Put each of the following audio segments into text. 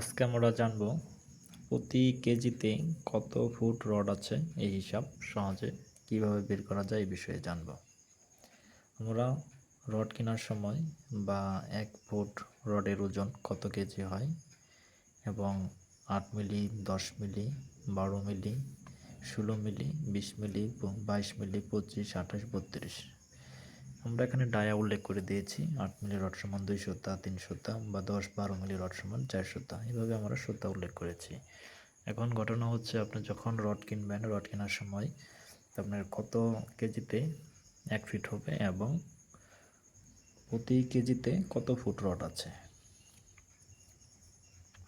আজকে আমরা জানব প্রতি কেজিতে কত ফুট রড আছে? এই হিসাব সহজে কীভাবে বের করা যায় এই বিষয়ে জানব। আমরা রড কেনার সময় বা এক ফুট রডের ওজন কত কেজি হয় এবং আট মিলি, দশ মিলি, বারো মিলি, ষোলো মিলি, বিশ মিলি, বাইশ মিলি, পঁচিশ, আঠাশ, বত্রিশ আমরা এখানে ডায়া উল্লেখ করে দিয়েছি। আট মিলি রড সমান দুই সুতা তিন সুতা বা দশ বারো মিলি রড সমান চার সুতা এভাবে আমরা সুতা উল্লেখ করেছি। এখন ঘটনা হচ্ছে আপনি যখন রড কিনবেন, রড কেনার সময় আপনার কত কেজিতে এক ফিট হবে এবং প্রতি কেজিতে কত ফুট রড আছে?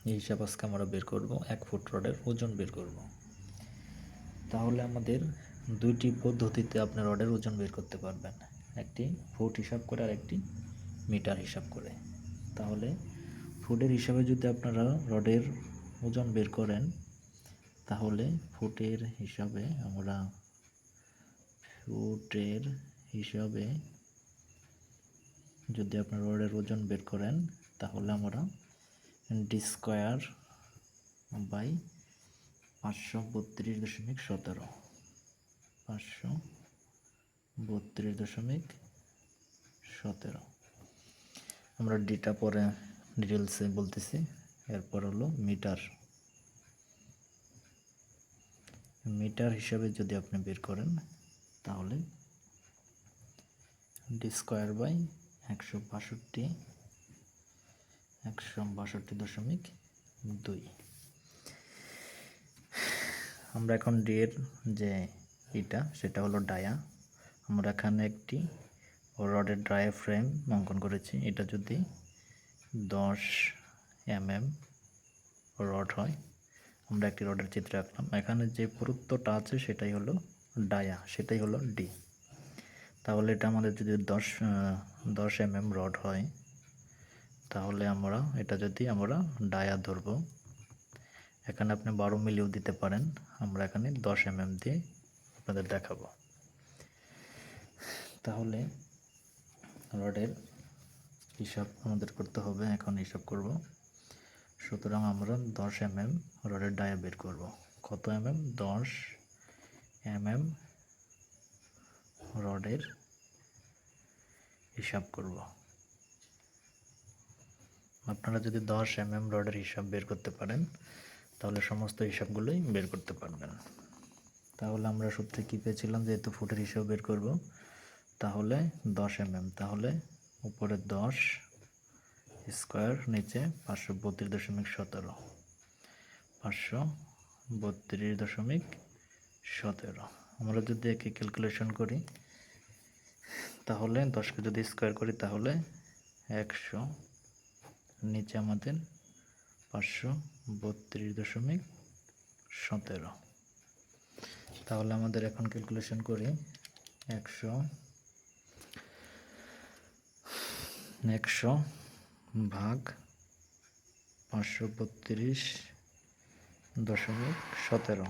এই হিসাব আজকে আমরা বের করব। এক ফুট রডের ওজন বের করব। তাহলে আমাদের দুইটি পদ্ধতিতে আপনি রডের ওজন বের করতে পারবেন। একটি ফুট হিসাব করে আর একটি মিটার হিসাব করে। তাহলে ফুটের হিসাবে যদি আপনারা রডের ওজন বের করেন, তাহলে ফুটের হিসাবে আমরা ফুটের হিসাবে যদি আপনার রডের ওজন বের করেন, তাহলে আমরা ডি স্কোয়ার বাই পাঁচশো বত্রিশ দশমিক সতেরো, পাঁচশো বত্রিশ দশমিক সতেরো। আমরা ডিটা পরে ডিটেলসে বলতেছি, এরপর হলো মিটার মিটার হিসাবে যদি আপনি বের করেন, তাহলে ডি স্কোয়ার বাই একশো বাষট্টি একশো বাষট্টি দশমিক দুই। আমরা এখন ডি এর যে এটা সেটা হলো ডায়া আমরা এখানে একটি রডের ড্রাই ফ্রেম অঙ্কন করেছি। এটা যদি দশ এমএম রড হয়, আমরা একটি রডের চিত্র আঁকলাম। এখানে যে পুরুত্বটা আছে, সেটাই হলো ডায়া সেটাই হলো ডি তাহলে এটা আমাদের যদি দশ দশ এমএম রড হয়, তাহলে আমরা, এটা যদি আমরা ডায়া ধরবো, এখানে আপনি বারো মিলিও দিতে পারেন। আমরা এখানে দশ এমএম দিয়ে আপনাদের দেখাবো। তাহলে রডের হিসাব আমাদের করতে হবে, এখন হিসাব করব। সুতরাং আমরা দশ এমএম রডের ডায়া বের করব। কত এমএম? দশ এমএম রডের হিসাব করব। আপনারা যদি দশ এমএম রডের হিসাব বের করতে পারেন, তাহলে সমস্ত হিসাবগুলোই বের করতে পারবেন। তাহলে আমরা সূত্রে কী পেয়েছিলাম? যেহেতু ফুটের হিসাব বের করব তাহলে দশ এমএম তাহলে উপরে দশ স্কোয়ার নিচে পাঁচশো বত্রিশ দশমিক সতেরো। পাঁচশো বত্রিশ দশমিক সতেরো। আমরা যদি একে ক্যালকুলেশন করি, তাহলে দশকে যদি স্কোয়ার করি, তাহলে একশো। নিচে আমাদের পাঁচশো বত্রিশ দশমিক সতেরো। তাহলে আমাদের এখন ক্যালকুলেশন করি, একশো একশো ভাগ পাঁচশো বত্রিশ দশমিক সতেরো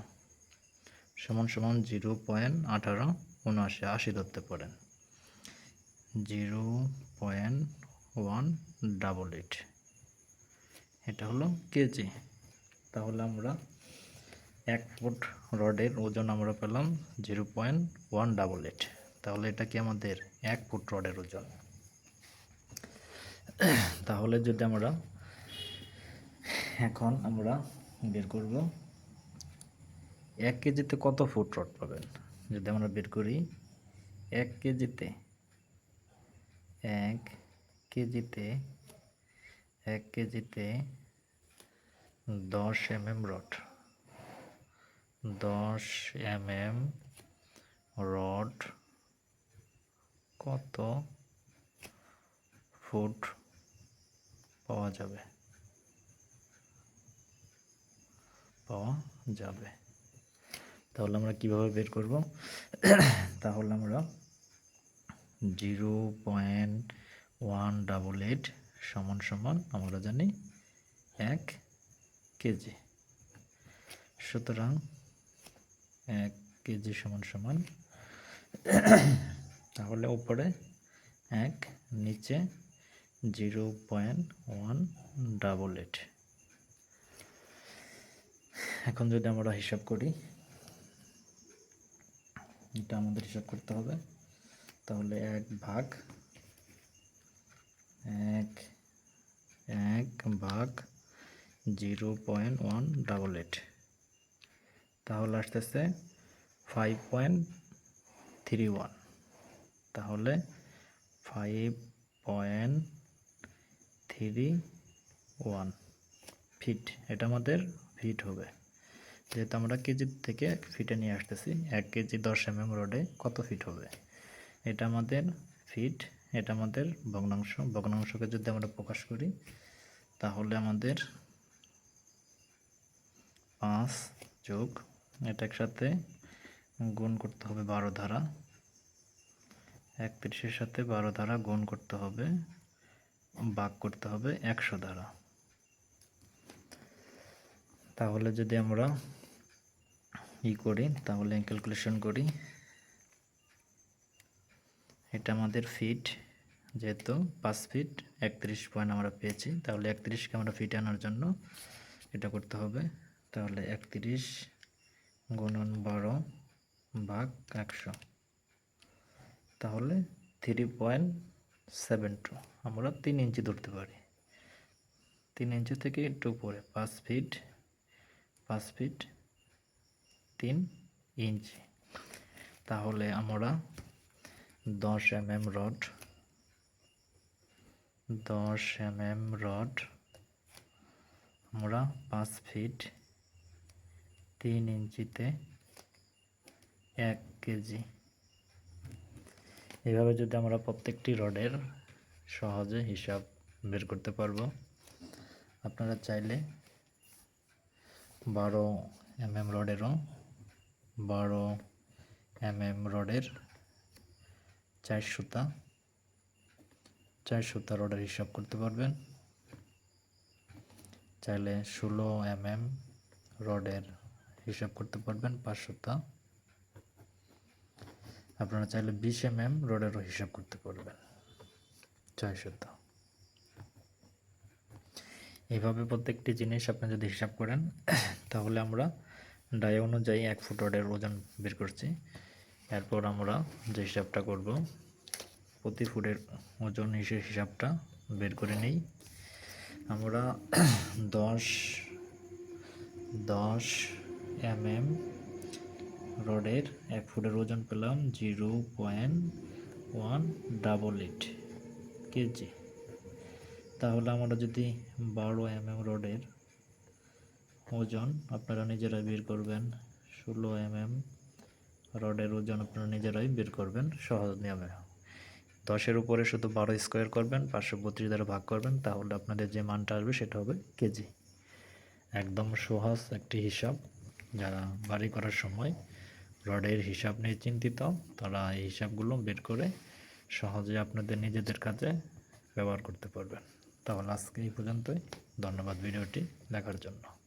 সমান সমান জিরো পয়েন্ট আঠারো উনআশি, আশি ধরতে পারেন। Zero point one double eight. এটা হলো কেজি। তাহলে আমরা এক ফুট রডের ওজন আমরা পেলাম zero point one double eight. তাহলে এটা কি আমাদের এক ফুট রডের ওজন? তাহলে যদি আমরা এখন আমরা বের করব, এক কেজিতে কত ফুট রড পাবেন? যদি আমরা বের করি, এক কেজিতে এক কেজিতে এক কেজিতে দশ এম এম রড। দশ এম এম রড কত ফুট পাওয়া যাবে। পাওয়া যাবে। তাহলে আমরা কীভাবে বের করব? তাহলে আমরা zero point one double eight সমান সমান আমরা জানি এক কেজি। সুতরাং এক কেজি সমান সমান তাহলে উপরে এক, নিচে zero point one double eight. এখন যদি আমরা হিসাব করি, এটা আমাদের হিসাব করতে হবে, তাহলে এক ভাগ, এক এক ভাগ zero point one double eight. তাহলে আসতেছে ফাইভ পয়েন্ট থ্রি ওয়ান। তাহলে five point three, one. Feet, এটা আমাদের ফিট হবে। যেহেতু আমরা কেজি থেকে ফিটে নিয়ে আসতেছি, এক কেজি দশ এম এম রোডে কত ফিট হবে? এটা আমাদের ফিট, এটা আমাদের ভগ্নাংশ। ভগ্নাংশকে যদি আমরা প্রকাশ করি, তাহলে আমাদের পাঁচ যোগ, এটা একসাথে গুণ করতে হবে বারো ধারা। একত্রিশের সাথে বারো ধারা গুণ করতে হবে। ভাগ করতে হবে একশো ধারা তাহলে যদি আমরা ই করি, তাহলে ক্যালকুলেশন করি, এটা আমাদের ফিট যেহেতু পাঁচ ফিট একত্রিশ পয়েন্ট আমরা পেয়েছি, তাহলে একত্রিশকে আমরা ফিট আনার জন্য এটা করতে হবে। তাহলে একত্রিশ গুণন বারো ভাগ একশো। তাহলে থ্রি পয়েন্ট সেভেন টু আমরা তিন ইঞ্চি ধরতে পারি। তিন ইঞ্চি থেকে একটু উপরে পাঁচ ফিট পাঁচ ফিট তিন ইঞ্চি। তাহলে আমরা দশ এম এম রড দশ এম এম রড আমরা পাঁচ ফিট তিন ইঞ্চিতে এক কেজি। এভাবে যদি আমরা প্রত্যেকটি রডের সহজে হিসাব বের করতে পারব, আপনারা চাইলে বারো এম এম রডেরও বারো এম এম রডের চার সুতা চার সুতা রডের হিসাব করতে পারবেন। চাইলে ষোলো এম এম রডের হিসাব করতে পারবেন পাঁচ সুতা। আপনারা চাইলে বিশ এম এম রডেরও হিসাব করতে পারবেন। ছয় সুতা এইভাবে প্রত্যেকটি জিনিস আপনি যদি হিসাব করেন, তাহলে আমরা ডায় অনুযায়ী এক ফুট রডের ওজন বের করছি। এরপর আমরা যে হিসাবটা করব, প্রতি ফুটের ওজন হিসেবে হিসাবটা বের করে নেই। আমরা দশ দশ এম এম রডের এক ফুটের ওজন পেলাম zero point one double eight KG. তাহলে আমরা যদি বারো এম এম রডের ওজন আপনারা নিজেরাই বের করবেন, ষোলো এম এম রডের ওজন আপনারা নিজেরাই বের করবেন সহজ নিয়মে। দশের উপরে শুধু বারো স্কোয়ার করবেন, পাঁচশো বত্রিশ দ্বারা ভাগ করবেন, তাহলে আপনাদের যে মানটা আসবে সেটা হবে কেজি। একদম সহজ একটি হিসাব যারা বাড়ি করার সময় রডের হিসাব নিয়ে চিন্তিত, তারা এই হিসাবগুলো বের করে সহজে আপনাদের নিজেদের কাজে ব্যবহার করতে পারবেন। তাহলে আজকে এই পর্যন্তই। ধন্যবাদ ভিডিওটি দেখার জন্য।